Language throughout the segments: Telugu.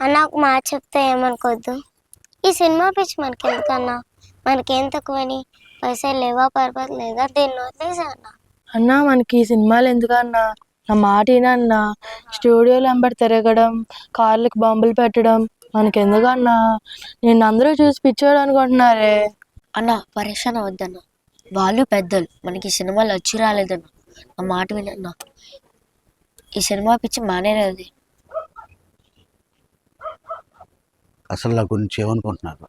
అన్న ఒక మాట చెప్తే ఏమనుకోవద్దు ఈ సినిమా పిచ్చి మనకి ఎందుకన్నా మనకేం తక్కువని పైసలు లేవా పర్పస్ లేదా? దీన్ని వదిలేసా అన్న. అన్నా మనకి ఈ సినిమాలు ఎందుకన్నా నా మాట అన్నా. స్టూడియోలు వెంబడి తిరగడం కార్లకు బాంబులు పెట్టడం మనకెందుకన్నా నిన్ను నేను అందరూ చూసి పిచ్చోడు అనుకుంటున్నారే. అన్న పరేషాన్ అవద్దన్న వాళ్ళు పెద్దలు. మనకి ఈ సినిమాలు వచ్చి రాలేదన్న. నా మాట వినన్న. ఈ సినిమా పిచ్చి మానేది అసలు నా గురించి ఏమనుకుంటున్నారు?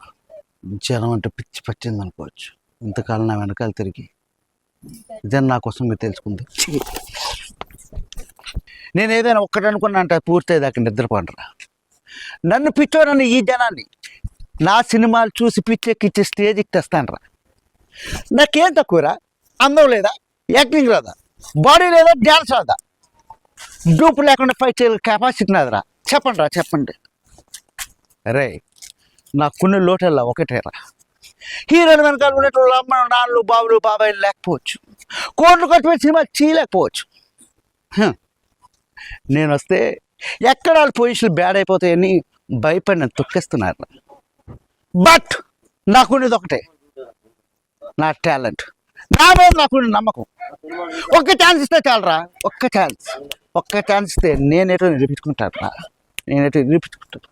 జనం అంటే పిచ్చి పచ్చింది అనుకోవచ్చు. ఇంతకాలం నా వెనకాల తిరిగి. ఇదే నా కోసం మీరు తెలుసుకుంది. నేను ఏదైనా ఒక్కటి అనుకున్నా అంటే పూర్తయ్యేదాకా నిద్రపోండరా. నన్ను పిచ్చోనని ఈ జనాన్ని. నా సినిమాలు చూసి పిచ్చెక్కిచ్చి స్టేజ్కి తెస్తానరా నాకేం తక్కువరా? అందం లేదా? యాక్టింగ్ రాదా? బాడీ లేదా? డ్యాన్స్ రాదా? డూపు లేకుండా ఫైట్ చేయగల కెపాసిటీ నాదిరా. చెప్పండి రా చెప్పండి. రే నాకున్న కొన్ని లోటల్లా ఒకటేరా. హీరోలు వెనకాల ఉండేటోళ్ళు అమ్మలు నాన్నలు బాబులు బాబాయిలు లేకపోవచ్చు. కోట్లు కట్టిన సినిమా చేయలేకపోవచ్చు. నేను వస్తే ఎక్కడ వాళ్ళ పొజిషన్లు బ్యాడ్ అయిపోతాయని భయపడి నన్ను తొక్కేస్తున్నారు బట్ నాకున్నది ఒకటే. నా టాలెంట్ నా మీద నాకు నమ్మకం. ఒక్క ఛాన్స్ ఇస్తే చాలరా? ఒక్క ఛాన్స్ ఒక్క ఛాన్స్ ఇస్తే నేనేటో నిరూపించుకుంటాను రా నేనేటో నిరూపించుకుంటాను.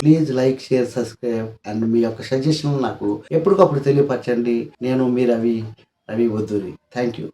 Please like share subscribe and మీ యొక్క సజెషన్ నాకు ఎప్పటికప్పుడు తెలియపరచండి. నేను మీ రవి రవి వద్దురి థ్యాంక్ యూ